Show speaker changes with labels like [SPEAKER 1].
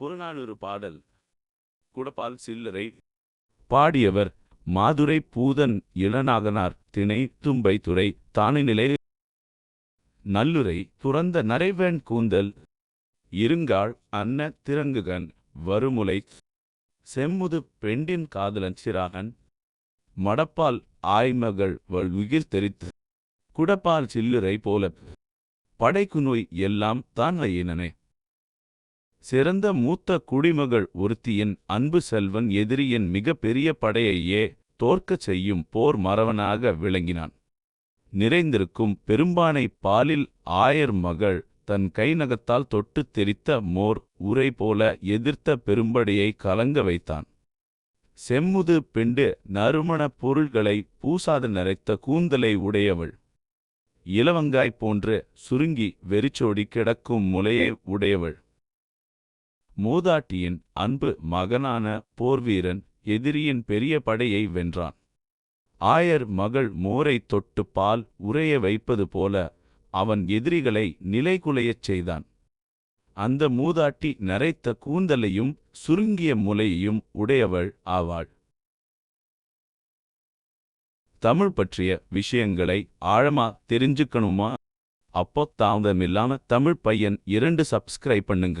[SPEAKER 1] புறநானூறு பாடல். குடப்பால் சில்லறை. பாடியவர் மாதுரை பூதன் இளநாகனார் திணை தும்பை துறை. தானிநிலை நல்லுரை துறந்த நரைவேன் கூந்தல். இருங்காள் அன்ன திறங்குகன். வருமுலை. செம்முது பெண்டின் காதலன் சிறாகன். மடப்பால் ஆய்மகள் வல்வுயிர் தெரித்து குடப்பால் சில்லுரை போல. படைக்கு நோய் எல்லாம் தான் ஐயனனே சிறந்த மூத்த குடிமகள் ஒருத்தியின் அன்பு செல்வன் எதிரியின் மிக பெரிய படையையே தோற்கச் செய்யும் போர் மறவனாக விளங்கினான். நிறைந்திருக்கும் பெரும்பானை பாலில் ஆயர் மகள் தன் கைநகத்தால் தொட்டுத் தெரித்த மோர் உரை போல எதிர்த்த பெரும்படையை கலங்க வைத்தான். செம்முது பெண்டு நறுமணப் பொருள்களை பூசாது நரைத்த கூந்தலை உடையவள். இலவங்காய் போன்று சுருங்கி வெறிச்சோடி கிடக்கும் முலையை உடையவள். மூதாட்டியின் அன்பு மகனான போர்வீரன் எதிரியின் பெரிய படையை வென்றான். ஆயர் மகள் மோரை தொட்டு பால் உறைய வைப்பது போல அவன் எதிரிகளை நிலைகுலையச் செய்தான். அந்த மூதாட்டி நரைத்த கூந்தலையும் சுருங்கிய முலையையும் உடையவள் ஆவாள். தமிழ் பற்றிய விஷயங்களை ஆழமா தெரிஞ்சுக்கணுமா? அப்போ தாமதமில்லாம தமிழ் பையன் இரண்டு சப்ஸ்கிரைப் பண்ணுங்க.